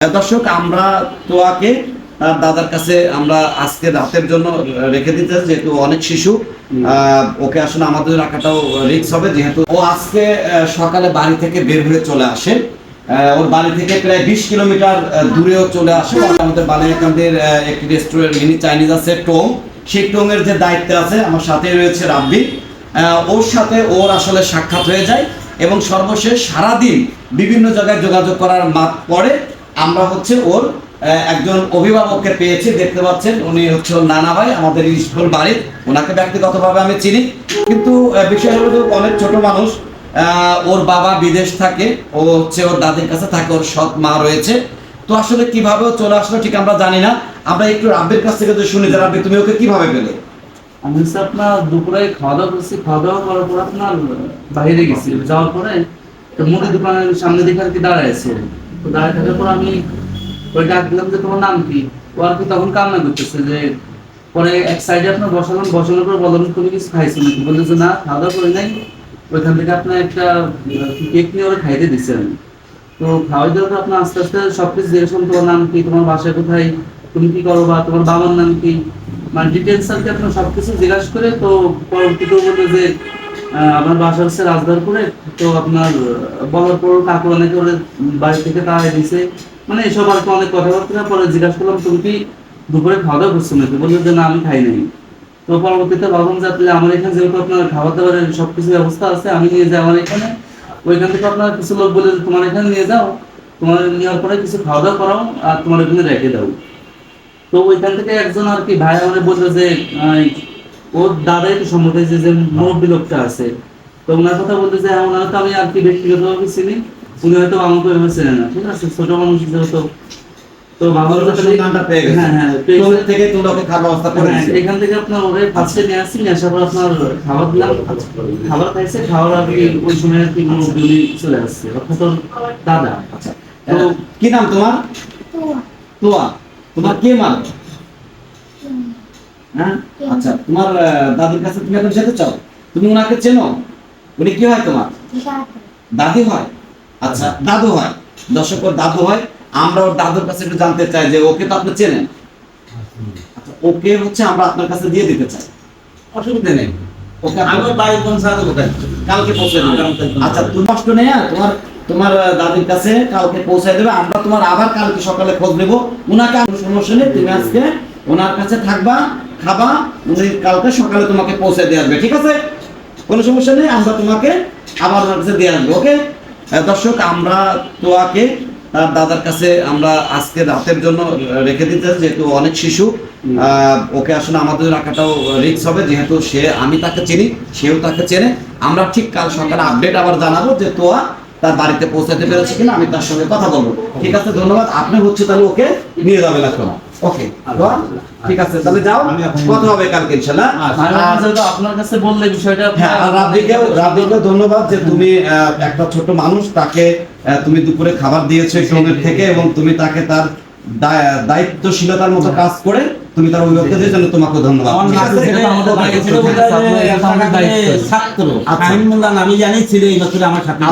দর্শক আমরা তোয়াকে তার দাদার কাছে আমরা আজকে রাতের জন্য রেখে দিতে যেহেতু অনেক শিশু। ওকে আসলে আমাদের রাখাটাও রিস্ক হবে যেহেতু ও আজকে সকালে বাড়ি থেকে বের হয়ে চলে আসে। ওর বাড়ি থেকে প্রায় বিশ কিলোমিটার দূরেও চলে আসে। আমাদের বালিয়াকান্দির একটি রেস্টুরেন্ট মিনি চাইনিজ আছে টোং সেই টোং এর যে দায়িত্বে আছে আমার সাথে রয়েছে রাব্বি। ওর সাথে ওর আসলে সাক্ষাৎ হয়ে যায় এবং সর্বশেষ সারাদিন বিভিন্ন জায়গায় যোগাযোগ করার মাত পরে আমরা হচ্ছে ওর একজন অভিভাবককে পেয়েছি, দেখতে পাচ্ছেন, উনি হচ্ছে নানা ভাই, আমাদের স্কুল বাড়ির। ওনাকে ব্যক্তিগতভাবে আমি চিনি। কিন্তু বিষয় হলো যে অনেক ছোট মানুষ ওর বাবা বিদেশ থাকে, ও হচ্ছে ওর দাদির কাছে থাকে, ওর সৎ মা রয়েছে। তো আসলে কীভাবে চলে আসলো ঠিক আমরা জানি না। আমরা একটু রাব্বির কাছ থেকে শুনি যে, রাব্বি, তুমি ওকে কীভাবে পেলে? আমি হচ্ছে আপনার দুপুরে খাওয়া দাওয়া করছি খাওয়া দাওয়া করার পর আপনার বাইরে গেছি। যাওয়ার পরে মুদি দোকানের সামনে দিকে আর কি দাঁড়ায় আছে তো দাঁড়ায় থাকার পর আমি ওই ডাক দিলাম যে, তোমার নাম কি? ও আর কি তখন করতেছে যে, পরে এক সাইডে আপনার বসালাম, বসানোর পর তুমি কিছু খাইছো নাকি? বললে যে, না, খাওয়া করি নাই। ওইখান থেকে আপনার একটা কেক নিয়ে ওরা খাইতে দিচ্ছে আমি তো আপনার আস্তে আস্তে জিজ্ঞেস করলাম তোমার নাম কি? তোমার কোথায়? তুমি কি করো বা তোমার বাবার নাম কি? মানে ডিটেলস আর কি আপনার সবকিছু জিজ্ঞাসা করে তো পরবর্তীতে বলল যে আমার বাসা হচ্ছে রাজদারপুরে তো আপনার আহ, বলার পর কাকু অনেকে ওদের বাড়ি থেকে তাড়াই দিছে মানে এসব আর অনেক কথাবার্তা পরে জিজ্ঞাসা করলাম তুমি কি দুপুরে খাওয়া দাওয়া করছ নাকি? বলল যে না আমি খাই নাই। তো পরবর্তীতে ভাবলাম যে আপনি আমার এখানে যেহেতু আপনার খাবার দাবারের সবকিছু ব্যবস্থা আছে আমি নিয়ে যাই আমার এখানে। ওইখান থেকে আপনার কিছু লোক বলে তোমার এখানে নিয়ে যাও তোমার নেওয়ার পরে কিছু খাওয়া দাওয়া করাও আর তোমার এখানে রেখে দাও। তো ওইখান থেকে একজন আর কি ভাই আমাদের বলল যে ওর দাদাই তো সম্ভবত যে যে মুরব্বী লোকটা আছে। তো ওনার কথা বলতে যে হ্যাঁ, ওনারা তো আমি আর কি ব্যক্তিগতভাবে চিনি উনি হয়তো আমাকে এভাবে চেনে না ঠিক আছে? ছোট মানুষ যেহেতু তো বাবার হ্যাঁ হ্যাঁ থেকে তোমরা ওকে খাবার ব্যবস্থা করে হ্যাঁ, এখান থেকে আপনার ওরে ফার্স্টে নিয়ে আসছি নিয়ে আসার পর আপনার খাবার দিলাম। খাবার খাইছে খাওয়ার আগে ওই সময় আর কি মুরব্বী চলে আসছে অর্থাৎ ওর দাদা। আচ্ছা। তো কি নাম তোমার? তোয়া। তোমার কে মাল হ্যাঁ? আচ্ছা তোমার দাদির কাছে তুমি এখন যেতে চাও? তুমি ওনাকে চেনো? উনি কি হয় তোমার? দাদি হয়? আচ্ছা দাদু হয়। দর্শক ওর দাদু হয়। আমরা ওর দাদুর কাছে একটু জানতে চাই যে ওকে তো আপনি চেনেন? আচ্ছা, ওকে হচ্ছে আমরা আপনার কাছে দিয়ে দিতে চাই। অসুবিধা নেই। কালকে পৌঁছে। আচ্ছা তুমি কষ্ট নেই আর তোমার তোমার দাদির কাছে কালকে পৌঁছে দেবে। আমরা তোমার আবার কালকে সকালে খোঁজ নেব। ওনাকে সমস্যা নেই। তুমি আজকে ওনার কাছে থাকবা। খাবা, উনি কালকে সকালে তোমাকে পৌঁছে দিয়ে আসবে, ঠিক আছে? কোনো সমস্যা নেই, আমরা তোমাকে আবার ওনার কাছে দিয়ে আসব, ওকে? দর্শক, আমরা তোয়াকে, তার দাদার কাছে আমরা আজকে রাতের জন্য রেখে দিতে যেহেতু অনেক শিশু ওকে আসলে আমাদের রাখাটাও রিস্ক হবে, যেহেতু সে, আমি তাকে চিনি, সেও তাকে চেনে। আমরা ঠিক কাল সকালে আপডেট আবার জানাব যে তোয়া তার বাড়িতে পৌঁছাতে পেরেছে কিনা, আমি তার সঙ্গে কথা বলব। ঠিক আছে, ধন্যবাদ। আপনি হচ্ছে তাহলে ওকে নিয়ে যাবেন এখন। ওকে ঠিক আছে তাহলে যাও কথা হবে কালকে ইনশাল্লাহ। আচ্ছা। আর আর- যেহেতু আপনার কাছে বললে বিষয়টা হ্যাঁ রাব্বিকেও রাব্বিকেও ধন্যবাদ যে তুমি একটা ছোট মানুষ তাকে তুমি দুপুরে খাবার দিয়েছ সঙ্গের থেকে এবং তুমি তাকে তার দায়িত্বশীলতার মতো কাজ করে তুমি তার অভিভাবকদের জন্য তোমাকে ধন্যবাদ। ছাত্র আচ্ছা। আমি জানি ছিল এই বছরে আমার সাথে